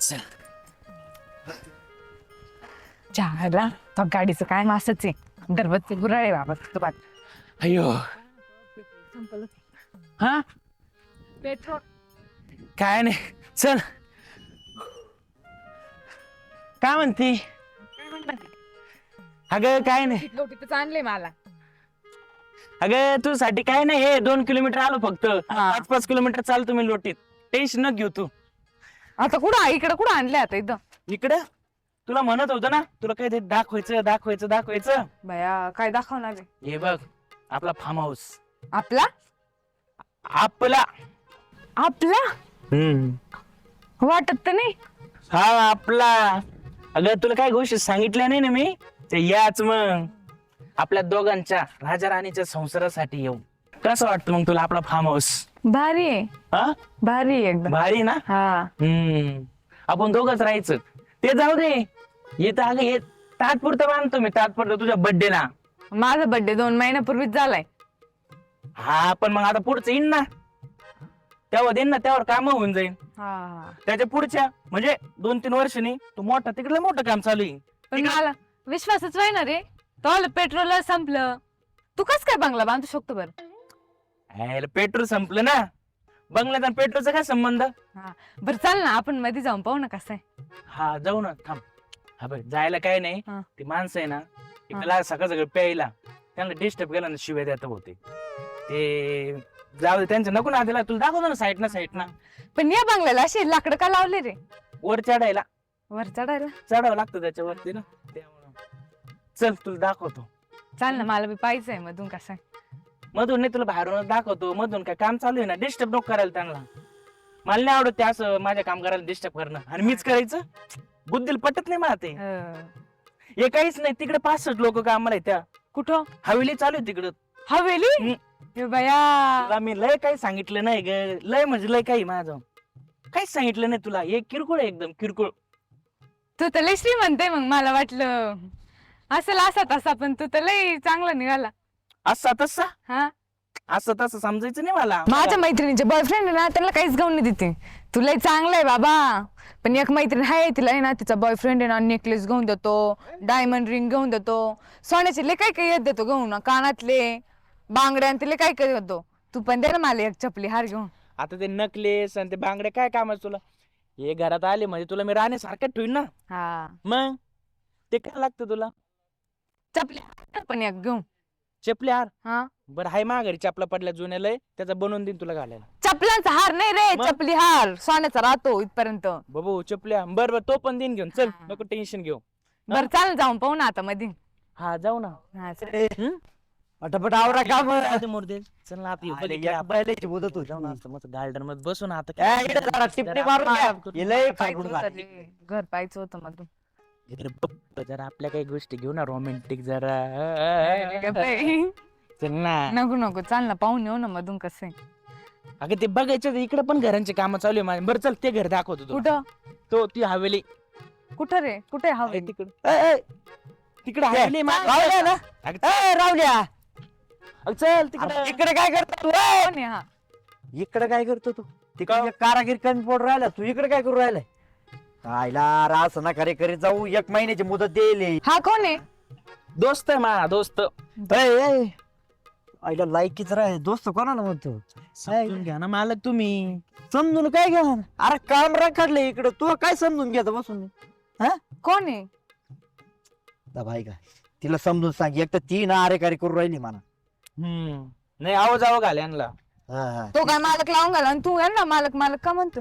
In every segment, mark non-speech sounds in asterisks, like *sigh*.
चल. चहाला तो गाडीचं काय मासच आहे. दरबतचे गुराळे बाबा तो बात अयो. हा? पेट्रोल. काय नाही. चल. काय म्हणती? अगं काय नाही. आणले मला. अगं तुझ्यासाठी काय नाही हे दोन किलोमीटर आलो फक्त. पाच पाच किलोमीटर चाल तुम्ही लोटीत. टेन्शन न घेऊ तू. आता कुठं आहे? इकडं कुठं आणले आता इथं? इकडं? तुला म्हणत होतं ना तुला काय ते दाखवायचं दाखवायचं दाखवायचं. बया काय दाखवणार आहे? हे बघ आपला फार्म हाऊस आपला? आपला. आपला? वाटत तर नाही. हा आपला. अगं तुला काय गोष्टी सांगितल्या नाही ना मी? ते याच मग. आपल्या दोघांच्या राजा राणीच्या संसारासाठी येऊ. कसं वाटतं मग तुला आपला फार्म हाऊस भारी आहे. हा? भारी आहे एकदम. भारी ना? हा. हम्म. आपण दोघच राहायचं. ते जाऊ दे. येत अगं येत तात्पुरतं बांधतो मी तात्पुरतं तुझ्या बर्थडे ना माझा बर्थडे दोन महिन्यापूर्वीच झालाय. हा पण मग आता पुढचं येईन ना. तेव्हा देईन ना त्यावर काम होऊन जाईल हा. त्याच्या पुढच्या म्हणजे दोन तीन वर्षांनी तू मोठा तिकडलं मोठं काम चालू आहे. पण मला विश्वासच व्हायना रे. तो पेट्रोल संपलं. तू कस काय बंगला बांधू शकतो बर? हायला पेट्रोल संपलं ना? बंगल्यात आणि पेट्रोलचा काय संबंध? बर चाल ना आपण मध्ये जाऊन पाहू ना कसं आहे. हा जाऊ ना थांब. हा बघ जायला काय नाही. हा. ती माणसं आहे ना इकडला सकाळ सकाळ प्यायला त्यांना डिस्टर्ब केला ना शिवाय देत होते. ते जाऊ दे त्यांचं नको ना दिला तुला दाखवतो ना साईड ना साईड ना. पण या बंगल्याला असे लाकडं का लावले रे? वर चढायला. वर चढायला? चढावं लागतं त्याच्यावरती ना. त्यामुळं. चल तुला दाखवतो. चाल ना मला बी पाहिजे मधून कसं आहे. मधून नाही तुला बाहेरूनच दाखवतो मधून काय काम चालू आहे ना डिस्टर्ब नको करायला त्यांना. मला नाही आवडत ते असं माझ्या काम करायला डिस्टर्ब करणं. आणि मीच करायचं? बुद्धीला पटत नाही मला ते. अं, हे काहीच नाही तिकडे पासष्ट लोक कामाला आहे त्या. कुठं? हवेली चालू आहे तिकडं. हवेली. हे बया. तुला मी लय काही सांगितलं नाही ग. लय म्हणजे लय काही माझं. काहीच सांगितलं नाही तुला. हे किरकोळ आहे एकदम किरकोळ. तू तर लय श्रीमंत आहे मग मला वाटलं. असेल असा तसा पण तू तर लय चांगला निघाला. असा तसा? हा. असं तसं समजायचं नाही मला. माझ्या मैत्रिणीचे बॉयफ्रेंड आहे ना त्याला काहीच घेऊन नाही देते. तुला चांगलं आहे बाबा. पण एक मैत्रीण आहे तिला आहे ना तिचा बॉयफ्रेंड आहे ना नेकलेस घेऊन देतो डायमंड रिंग घेऊन देतो. सोन्याचे लय काय काय येत देतो घेऊन कानातले बांगड्या आणि तिला काय काय देतो. तू पण दे ना मला एक चपली हार घेऊन. आता ते नकलेस आणि ते बांगडे काय कामाचं तुला? हे घरात आले म्हणजे तुला मी राहण्यासारखं ठेवीन ना. हा. मग? ते काय लागतं तुला? चपली हार पण एक घेऊन. चपली हार हा. बरं हाय माघारी चपला पडल्या जुन्या लय त्याचा बनवून देईन तुला घालायला. चपलांचा हार नाही रे मग? चपली हार सोन्याचा राहतो इथपर्यंत. बाबू चपल्या. बर बर तो पण देईन घेऊन. चल हा. नको टेन्शन घेऊ. बरं चाल जाऊन पाहू ना आता मध्ये हा जाऊ ना. हा, चल. पटापट आवरा दे मोरदे. चल ना आता बैलाची मुदत होती. जाऊ ना असं मस्त गार्डनमध्ये बसू ना आता. जरा टिपणी मारून घ्या. हे लय फायगुण झालं. घर पाहायचं होतं बघ, जरा आपल्या काही गोष्टी घेऊ ना रोमॅन्टिक जरा. चल ना. नको नको चाल ना पाहून येऊ ना मधून कसं. आहे अगं ते बघायचं इकडे पण घरांचे काम चालू आहे माझे. बरं चल ते घर दाखवतो. कुठं? तो ती हवेली. कुठं रे? कुठे हवे तिकडे. तिकडे हवेली मा- रावल्या ना? अगं ए, रावल्या अगं चल तिकडे. इकडे काय करतो तू? ए? कोण आहे हा? इकडे काय करतो तू? का? तिकडे कारागीर कमी पडून राहिला. तू इकडे काय करू राहिलाय? आयला रास ना खरे करीत जाऊ एक महिन्याची मुदत देईल. हा कोण आहे? दोस्त आहे मा दोस्त. आईला लायकीच राह दोस्त कोणाला म्हणतो? समजून घ्या ना मालक तुम्ही. समजून काय घ्या अरे काम काढले इकडं. तू काय समजून घेतो बसून? कोण आहे? भाई का तिला समजून सांग. एक तर ती ना अरे कार्य करू राहिली मला हम्म. नाही आव जावं घाल यांना. हा, हा. तो काय मालक लावून घाला आणि तू आहे ना मालक मालक का म्हणतो?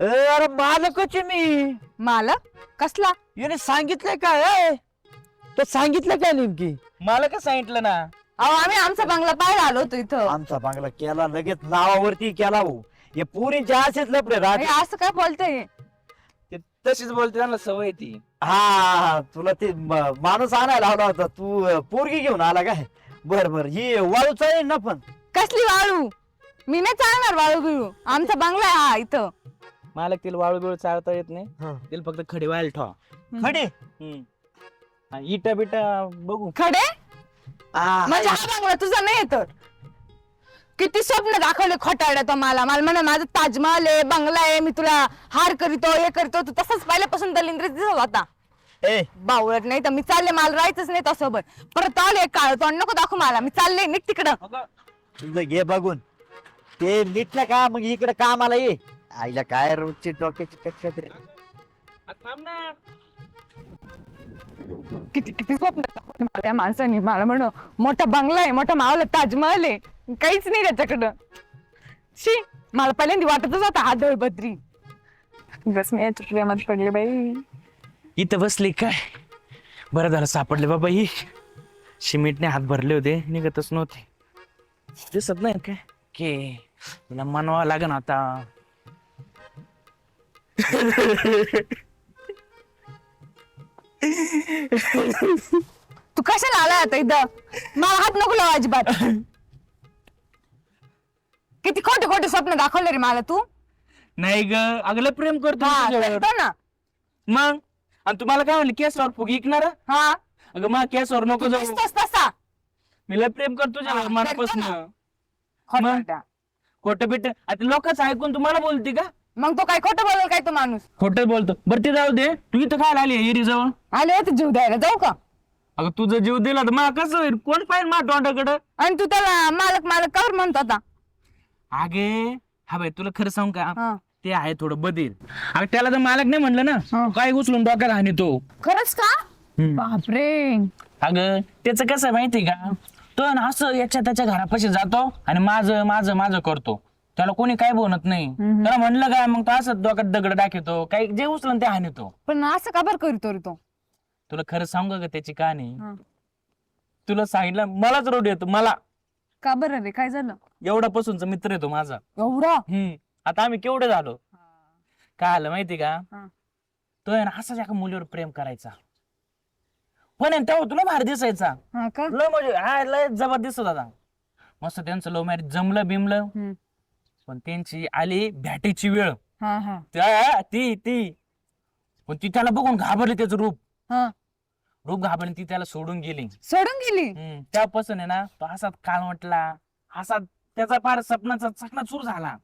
अरे मालकच आहे मी. मालक? कसला? याने सांगितलंय काय ए? तो सांगितलं काय नेमकी? मालकच सांगितलं ना. अहो आम्ही आमचा बंगला पाहायला आलो होतो इथं. आमचा बांगला केला लगेच नावावरती केला भाऊ. हे पुरीचे असेच लपडे हे राहते असं काय बोलतय? ते तशीच बोलते त्यांना सवय आहे ती. हा हा, तुला ते म- माणूस आणायला लावला होता. तू अ, पोरगी घेऊन आला काय? बर बर ही वाळू चालेल ना पण. कसली वाळू? मी नाही चालणार वाळू बिळू. आमचा बंगला आहे हा इथं. मालक तिला वाळू बिळू चालता येत नाही. हा. तिला फक्त खडी व्हायला ठेवा. खडी? हम्म. हा, इटा बिटा बघू. खडे? म्हणजे हा बंगला तुझा नाही तर किती स्वप्न दाखवले खोटारड्या तो मला. मला म्हणा माझं ताजमहल आहे बंगला आहे मी तुला हार करीतो हे करतो. तू तसंच पहिल्यापासून दलिंद्र दिसत होता. ए. बावळट नाही तर मी चालले मला राहायचंच नाही तसोबत परत आले काळ तोंड नको दाखव मला. मी चालले निघ तिकडं. तुझं घे बघून. ते नीटलं का? मग इकडे कामाला ये. आईला काय रोजची डोक्याची टक्कर रे. थांब ना किती किती स्वप्न दाखवले मला त्या माणसाने मला म्हण मोठा बंगला आहे मोठा मावला ताजमहल आहे काहीच नाही त्याच्याकडं शी मला पहिल्यांदा वाटतच होता हा दळबद्री बस मी याच्या प्रेमात पडले बाई इथं बसली काय बरं झालं सापडले बाबा ही सिमेंटने हात भरले होते निघतच नव्हते दिसत नाही काय के तुला मनवा लागन आता तू कशाला आला आता इथं? मला हात नको लावा अजिबात. किती खोटे खोटे स्वप्न दाखवले रे मला तू. नाही ग अगलं प्रेम करतो हा तुझ्यावर. करतो ना. मग? आणि तुम्हाला काय म्हणलं केसवर फुगी ऐकणार हा. अगं मग केसवर नको जाऊ. दिसतोस तसा. मी लय प्रेम करतो तुझ्यावर हा, मनापासून. करतो. खोटं बिट. आता लोकच ऐकून तुम्हाला बोलते का? मग तो काय खोटं बोलल काय तो माणूस? खोटं बोलतो. बरं ते जाऊ दे. तू इथं काय आली एरी जवळ. आले होते जीव द्यायला. जाऊ का? अगं तुझं जीव दिला तर मला कसं होईल? कोण पाहिजे माझ्या तोंडाकडं? आणि तू त्याला मालक मालक कावर म्हणतो आता अगे हा भाई तुला खरं सांगू का? हा. ते आहे थोडं बदल अगं त्याला तर मालक नाही म्हणलं ना. काय उचलून डोक्यात हानी तो? खरंच का? बापरे. अगं त्याचं कसं आहे माहिती का? तो ना असं याच्या त्याच्या घरापाशी जातो आणि माझं माझं माझं करतो. त्याला कोणी काय बोलत नाही. त्याला म्हणलं काय मग तो असं डोक्यात दगड टाकतो काही जे उचलून ते हानितो पण असं का बरं करतो रे तो? तुला खरं सांगू का त्याची कहाणी? हा. तुला सांगितलं मलाच रोड येतो मला. का बरं रे? काय झालं? एवढा पासूनचा मित्र येतो माझा. एवढा? हम्म. आता आम्ही केवढे झालो? काय आलं माहिती का? हा. तो आहे ना असाच एका मुलीवर प्रेम करायचा. पण आहे ना तेव्हा तुला भारी दिसायचा. हा का? लय म्हणजे हा लय जबर दिसत होता. मस्त त्यांचं लव्ह मॅरेज जमलं बिमलं हम्म. पण त्यांची आली भेटीची वेळ. हा हा. त्या- ती ती. पण ती त्याला बघून घाबरली त्याचं रूप. हा. रूप घाबरली ती त्याला सोडून गेली. सोडून गेली? हम्म, तेव्हापासून आहे ना तो असाच काल म्हटला. असा त्याचा फार सपनाचा चकना सुरू झाला.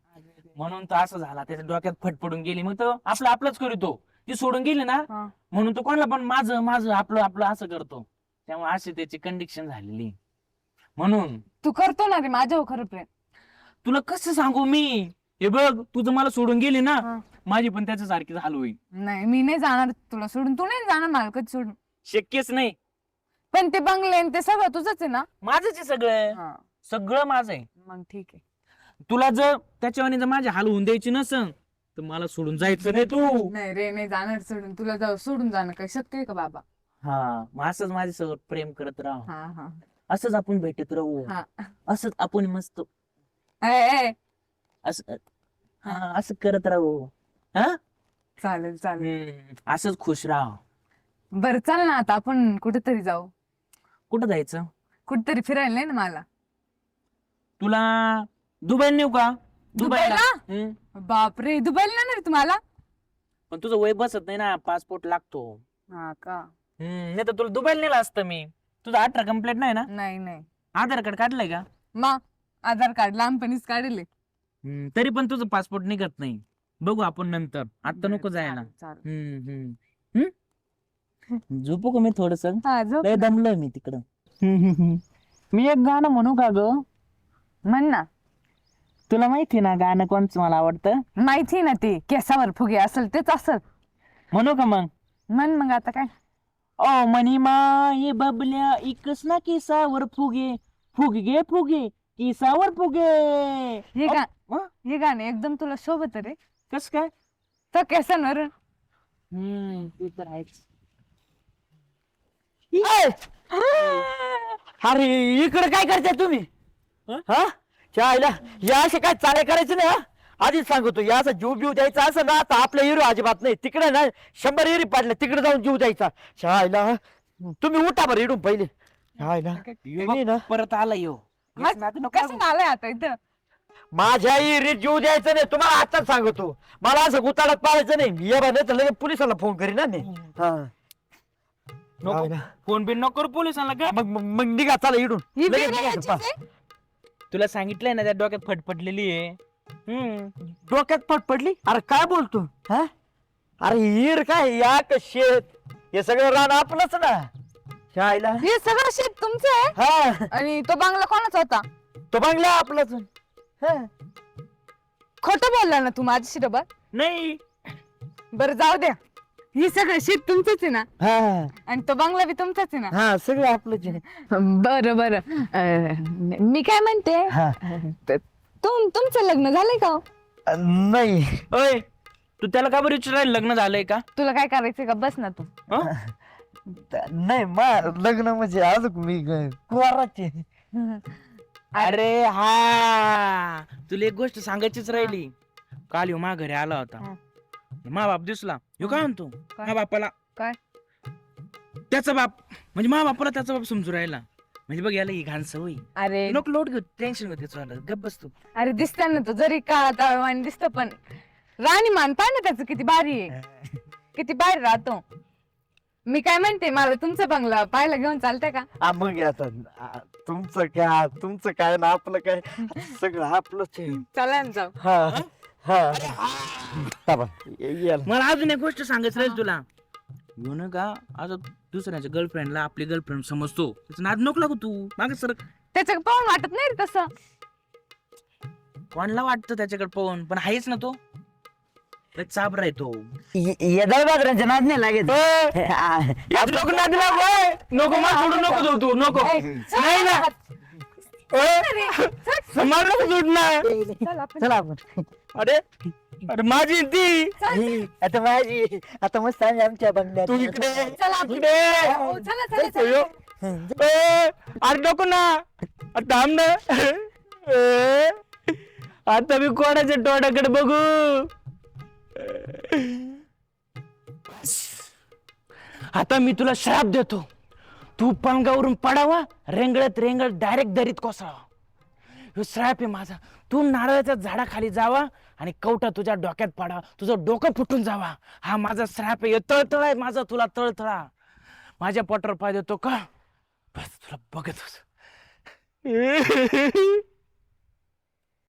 म्हणून तो असं झाला. त्याच्या डोक्यात फट पडून गेली. मग तो आपलं आपलंच करीतो. ती सोडून गेली ना हा. म्हणून तो कोणाला पण माझं माझं आपलं आपलं असं करतो. त्यामुळे अशी त्याची कंडिक्शन झालेली. म्हणून तू करतो ना रे माझ्यावर खरं प्रेम. तुला कसं सांगू मी? हे बघ तुझं मला सोडून गेली ना हा. माझी पण त्याच्या सारखी झाली होईल. नाही मी नाही जाणार तुला सोडून. तू नाही जाणार मला कधी सोडून. शक्यच नाही. पण ते बंगले आणि ते सगळं तुझंच आहे ना? माझंच आहे सगळं. हा. सगळं माझं आहे. मग ठीक आहे. तुला जर त्याच्यावानी जर माझी हाल होऊन द्यायची नसन तर मला सोडून जायचं नाही तू. नाही रे नाही जाणार सोडून. तुला जाऊ सोडून जाणं काही शक्य आहे का बाबा? हा मग असंच माझ्यासोबत प्रेम करत राहू. हा हा. असंच आपण भेटत राहू. हा. असंच आपण मस्त ए, ए, असं हा. असं करत राहू. हा? चालेल चालेल. असंच खुश राहा. बरं चाल ना आता आपण कुठेतरी जाऊ. कुठं जायचं? कुठेतरी फिरायला नाही ना मला. तुला दुबईला नेऊ का? दुबईला? हम्म. बापरे दुबईला नाही रे तुम्हाला? पण तुझं वय बसत नाही ना पासपोर्ट लागतो. हा का? नाही तर तुला दुबईला नेलं असतं मी. तुझं अठरा कंप्लीट नाही ना? नाही नाही. आधार कार्ड काढलंय का? मग आधार कार्ड लहानपणीच काढले. हम्म, तरी पण तुझं पासपोर्ट निघत नाही. बघू आपण नंतर. आता नको जायला. चालेल हम्म, हम्म. हम्म? झोपू का मी थोडस? हा झोप लय ना. दमलोय मी तिकडं. मी एक गाणं म्हणू का ग? म्हण ना. तुला माहिती ना गाणं कोणचं मला आवडतं? माहिती ना ते. केसावर फुगे असेल तेच असेल. म्हणू का मग? म्हण मग आता काय? ओ मनी माये बबल्या इकस ना केसावर फुगे. फुगे फुगे. केसावर फुगे. हे गा हं? गाणे एकदम तुला शोभत रे. कस काय? तर केसांवर हम्म ते तर आहेच. अरे! इकडे काय करताय तुम्ही? हं? हा? या असे काय चाले करायचे ना आधीच सांगतो या असं जीव बिव द्यायचा असं ना आता आपल्या हिरो अजिबात नाही. तिकडे ना शंभर हिरी पाडले तिकडे जाऊन जीव द्यायचा. आईला तुम्ही उठा बरं इडून पहिले. त्या आईला तुम्ही ना. कसं आलंय आता इथं? माझ्या हिरीत जीव द्यायचं नाही तुम्हाला आताच सांगतो. मला असं गुताडात पाडायचं नाही. ये बा नाही तर लगेच पोलिसाला फोन करीन ना मी. हा. नको. त्या आईला. फोन बिन नको करू पोलिसांना का मग मग मग निघा चला इडून. ही लगेच बिर्याणी निघा, याचीच पा. आहे? तुला सांगितलंय ना त्या डोक्यात फटफटलेली आहे. हम्म. डोक्यात पट पडली अरे काय बोलतो? हा? अरे हिर काय या का शेत हे सगळं रान आपलंच ना. शाळेला हे सगळं शेत तुमचं आहे? हा. आणि तो बांगला कोणाचा होता? तो बांगला आपलाच. हा. खोटं बोलला ना तू माझ्याशी डबल? नाही. बरं जाऊ द्या. हे सगळं शेत तुमचंच आहे ना? हा. आणि तो बांगला बी तुमचाच आहे ना? हा सगळं आपलंच आहे. बरं बरं. अं, मी काय म्हणते? हा. त- तुम तुमचं लग्न झालंय का हो? नाही. ओय तू त्याला का बरं विचारायला लग्न झालंय का? तुला काय करायचंय का? बस ना तू. हं? नाही मा लग्न म्हणजे अजून मी कुवाराचे अरे हा. तुला एक गोष्ट सांगायचीच राहिली. काल ह्यो मा घरी आला होता. हा. मा बाप दिसला. ह्यो काय म्हणतो? काय? मा बापाला. काय? त्याचा बाप म्हणजे मा बापाला त्याचा बाप समजू राहिला. म्हणजे बघ याला ही घाण सवय अरे. नको लोट घेऊ टेन्शन घेऊ त्याचं गप बसतो. अरे दिसत ना तो जरी काळा तळवाणी दिसत पण राणी मान पाय ना त्याचं किती भारी आहे. *laughs* किती भारी राहतो. मी काय म्हणते मला तुमचा बंगला पाहायला घेऊन चालतंय का? हा, मग आता आ, तुमचं काय तुमचं काय ना आपलं काय? सगळं आपलंच आहे. चला ना जाऊ. हा हा. थांबा, ये- ये. मला अजून एक गोष्ट सांगायचं राहील तुला. ह्यो ना का आता दुसऱ्याच्या गर्लफ्रेंडला आपली गर्लफ्रेंड समजतो. त्याचं नाद नको लागू तू. माग सर त्याचं पाहून वाटत नाही रे तसं. कोणाला वाटतं त्याच्याकडे पाहून? पण आहेच ना तो. लय चाबरा आहे तो. ये- ये दळबाजरांच्या नाद नाही लागेल. हा. यात नको नाद लागू, ओय. नको मला सोडू नको जाऊ तू नको. नाही ना. मला नको सोड ना चल आपण. चला आपण. अरे अरे माझी ती. आता माझी. आता मस्त आहे आमच्या बंगल्यात. तू इकडे चला आपण. इकडे हो, चला चला चला. अयो. ए, अरे नको ना. अरे थांब ना. ए, आता मी कोणाच्या तोंडाकडे बघू? *laughs* आता मी तुला श्राप देतो. तू पंगावरून पडावा रेंगळत रेंगळत डायरेक्ट दरीत कोसळावा. ह्यो श्राप आहे माझा. तू नारळाच्या झाडाखाली जावा आणि कवटा तुझ्या डोक्यात पडावा. तुझं डोकं फुटून जावा. हा माझा श्राप आहे. तळतळ आहे माझा तुला तळतळा. माझ्या पोटावर पाय देतो का? बस तुला बघत होत *laughs*